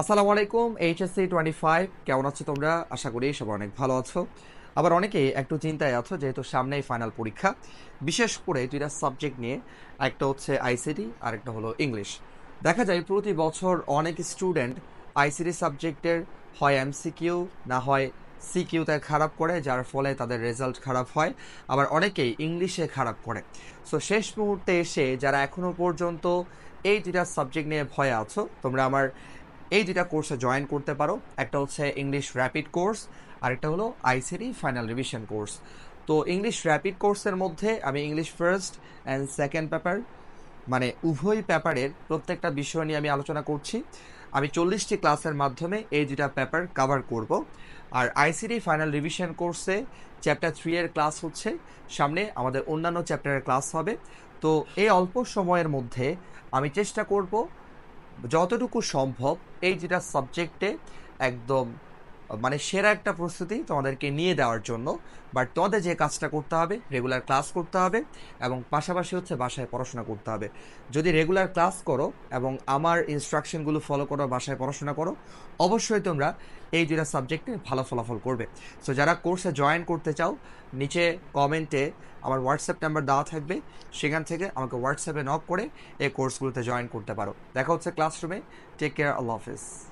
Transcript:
আসসালামু আলাইকুম HSC twenty five কেমন আছো তোমরা? আশা করি সবাই অনেক ভালো আছো। আবার অনেকেই একটু চিন্তায় আছো, যেহেতু সামনেই ফাইনাল পরীক্ষা। বিশেষ করে দুইটা সাবজেক্ট নিয়ে, একটা হচ্ছে আইসিটি আর একটা হলো ইংলিশ দেখা যায় প্রতি বছর অনেক স্টুডেন্ট আইসিটি সাবজেক্টের হয় এমসিকিউ না হয় সিকিউতে খারাপ করে, যার ফলে তাদের রেজাল্ট খারাপ হয়। আবার অনেকেই ইংলিশে খারাপ করে। সো শেষ মুহূর্তে এসে যারা এখনও পর্যন্ত এই দুটা সাবজেক্ট নিয়ে ভয়ে আছো, তোমরা আমার এই দুটা কোর্সে জয়েন করতে পারো। একটা হচ্ছে ইংলিশ র্যাপিড কোর্স আরেকটা হলো আইসিডি ফাইনাল রিভিশন কোর্স তো ইংলিশ র্যাপিড কোর্সের মধ্যে আমি English first and second paper মানে উভয় পেপারের প্রত্যেকটা বিষয় নিয়ে আমি আলোচনা করছি। আমি চল্লিশটি ক্লাসের মাধ্যমে এই দুটা পেপার কভার করব। আর আইসিডি ফাইনাল রিভিশন কোর্সে চ্যাপ্টার থ্রি এর ক্লাস হচ্ছে। সামনে আমাদের অন্যান্য চ্যাপ্টারের ক্লাস হবে। তো এই অল্প সময়ের মধ্যে আমি চেষ্টা করব যতটুকু সম্ভব এই যেটা সাবজেক্টে একদম মানে সেরা একটা প্রস্তুতি তোমাদেরকে নিয়ে দেওয়ার জন্য। বাট তোমাদের যে কাজটা করতে হবে রেগুলার ক্লাস করতে হবে এবং পাশাপাশি হচ্ছে বাসায় পড়াশোনা করতে হবে। যদি রেগুলার ক্লাস করো এবং আমার ইনস্ট্রাকশনগুলো ফলো করো, বাসায় পড়াশোনা করো, অবশ্যই তোমরা এই দুটা সাবজেক্টে ভালো ফলাফল করবে। সো যারা কোর্সে জয়েন করতে চাও, নিচে কমেন্টে আমার হোয়াটসঅ্যাপ নাম্বার দেওয়া থাকবে। সেখান থেকে আমাকে হোয়াটসঅ্যাপে নক করে এই কোর্সগুলোতে জয়েন করতে পারো। দেখা হচ্ছে ক্লাসরুমে টেক কেয়ার আল্লাহ হাফিজ।